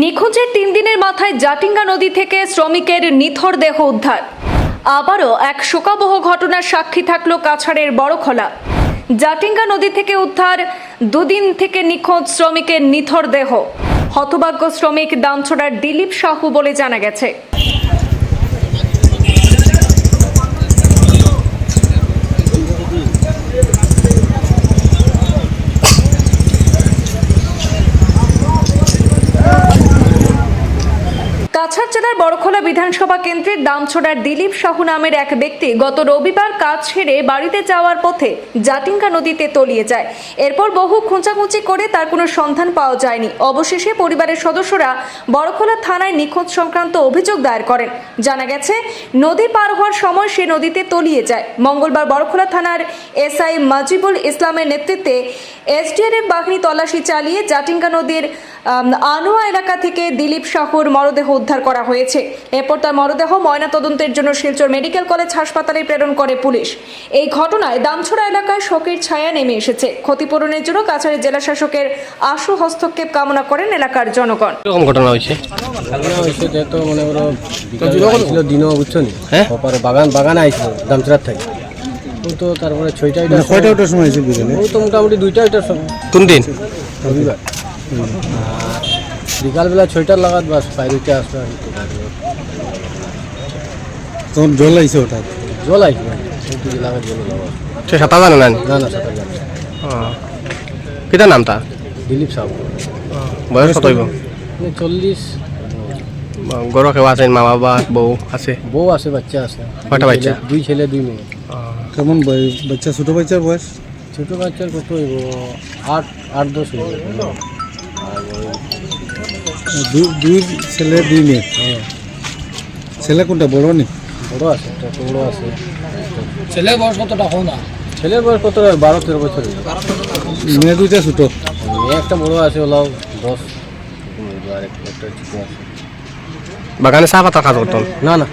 নিখোঁজের তিন দিনের মাথায় জাটিঙ্গা নদী থেকে শ্রমিকের নিথর দেহ উদ্ধার। আবারও এক শোকাবহ ঘটনার সাক্ষী থাকল কাছাড়ের বড়খোলা। জাটিঙ্গা নদী থেকে উদ্ধার দুদিন থেকে নিখোঁজ শ্রমিকের নিথর দেহ। হতভাগ্য শ্রমিক দামছড়ার দিলীপ সাহু বলে জানা গেছে। কাছাড় জেলার বড়খোলা বিধানসভা কেন্দ্রের দামছড়ার দিলীপ সাহু নামের এক ব্যক্তি গত রবিবার কাজ ছেড়ে বাড়িতে যাওয়ার পথে জাটিঙ্গা নদীতে তলিয়ে যায়। এরপর বহু খোঁচাখুঁচি করে তার কোনো সন্ধান পাওয়া যায়নি। অবশেষে পরিবারের সদস্যরা বড়খোলা থানায় নিখোঁজ সংক্রান্ত অভিযোগ দায়ের করেন। জানা গেছে, নদী পার হওয়ার সময় সে নদীতে তলিয়ে যায়। মঙ্গলবার বড়খোলা থানার এসআই মাজিবুল ইসলামের নেতৃত্বে এসডিআরএফ বাহিনী তল্লাশি চালিয়ে জাটিঙ্গা নদীর আনোয়া এলাকা থেকে দিলীপ সাহুর মরদেহ উদ্ধার করা হয়েছে। এরপর তার মরদেহ ময়নাতদন্তের জন্য শিলচর মেডিকেল কলেজ হাসপাতালে প্রেরণ করে পুলিশ। এই ঘটনায় দামছড়া এলাকায় শোকের ছায়া নেমে এসেছে। ক্ষতিপূরণের জন্য কাছাড়ের জেলা শাসকের আশু হস্তক্ষেপ কামনা করেন এলাকার জনগণ। এরকম ঘটনা হয়েছে? ঘটনা হয়েছে যেহেতু মনে করো দিনও বুঝছ নি? হ্যাঁ? বাগান বাগানে আইছিল দামচরার থেকে। ও তো তারপরে ছয়টা এটা মানে কয়টা ওটার সময় হয়েছে বিকেলে? ও তো মোটামুটি দুইটা ওইটার সময়। কোন দিন? রবিবার। বিকালবেলা ছয়টার লাগাত বাস বাইরেতে আসবে তখন জল আইছে ওটা জল জল সে সাঁতার জানে না না না সাঁতার জানে না। কিতার নাম তার? দিলীপ সাহু। বয়স কত হইব? চল্লিশ। গরু কেউ আছে? মা বাবা বউ আছে? বউ আছে বাচ্চা আছে। কয়টা দুই বাচ্চা? দুই ছেলে দুই মেয়ে। কেমন বয়- বাচ্চা ছোট বাচ্চার বয়স? ছোট বাচ্চার কত হইব? আট আট দশ হইব। আর ওই দু- দুই ছেলে দুই মেয়ে? হ্যাঁ। ছেলে কোনটা বড় নি? বড় আছে একটা বড় আছে। ছেলের বয়স কতটা হো না? ছেলের বয়স কত বারো তেরো বছর হইবে। মেয়ে দুইটা ছোট? মেয়ে একটা বড় আছে ওলাও দশ। এরকম হইবে, আর একটা একটা ছোট আছে বাগানে চাহ পাতা কাজ করতাম না না